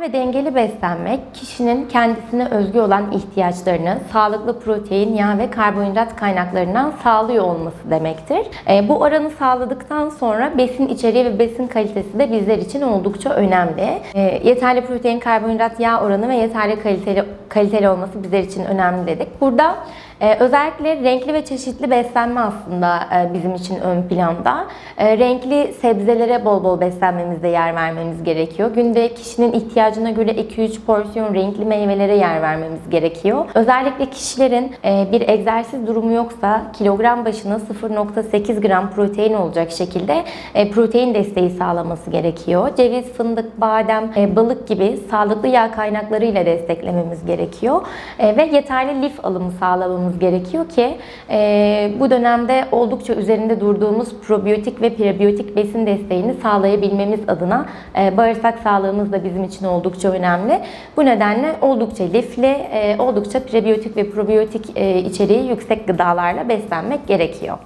ve dengeli beslenmek, kişinin kendisine özgü olan ihtiyaçlarını sağlıklı protein, yağ ve karbonhidrat kaynaklarından sağlıyor olması demektir. E, bu oranı sağladıktan sonra besin içeriği ve besin kalitesi de bizler için oldukça önemli. E, yeterli protein, karbonhidrat, yağ oranı ve yeterli kaliteli kaliteli olması bizler için önemli dedik. Burada ee, özellikle renkli ve çeşitli beslenme aslında e, bizim için ön planda. Ee, renkli sebzelere bol bol beslenmemizde yer vermemiz gerekiyor. Günde kişinin ihtiyacına göre 2-3 porsiyon renkli meyvelere yer vermemiz gerekiyor. Özellikle kişilerin e, bir egzersiz durumu yoksa kilogram başına 0.8 gram protein olacak şekilde e, protein desteği sağlaması gerekiyor. Ceviz, fındık, badem, e, balık gibi sağlıklı yağ kaynaklarıyla desteklememiz gerekiyor. E, ve yeterli lif alımı sağlamamız gerekiyor ki e, bu dönemde oldukça üzerinde durduğumuz probiyotik ve prebiyotik besin desteğini sağlayabilmemiz adına e, bağırsak sağlığımız da bizim için oldukça önemli. Bu nedenle oldukça lifli, e, oldukça prebiyotik ve probiyotik e, içeriği yüksek gıdalarla beslenmek gerekiyor.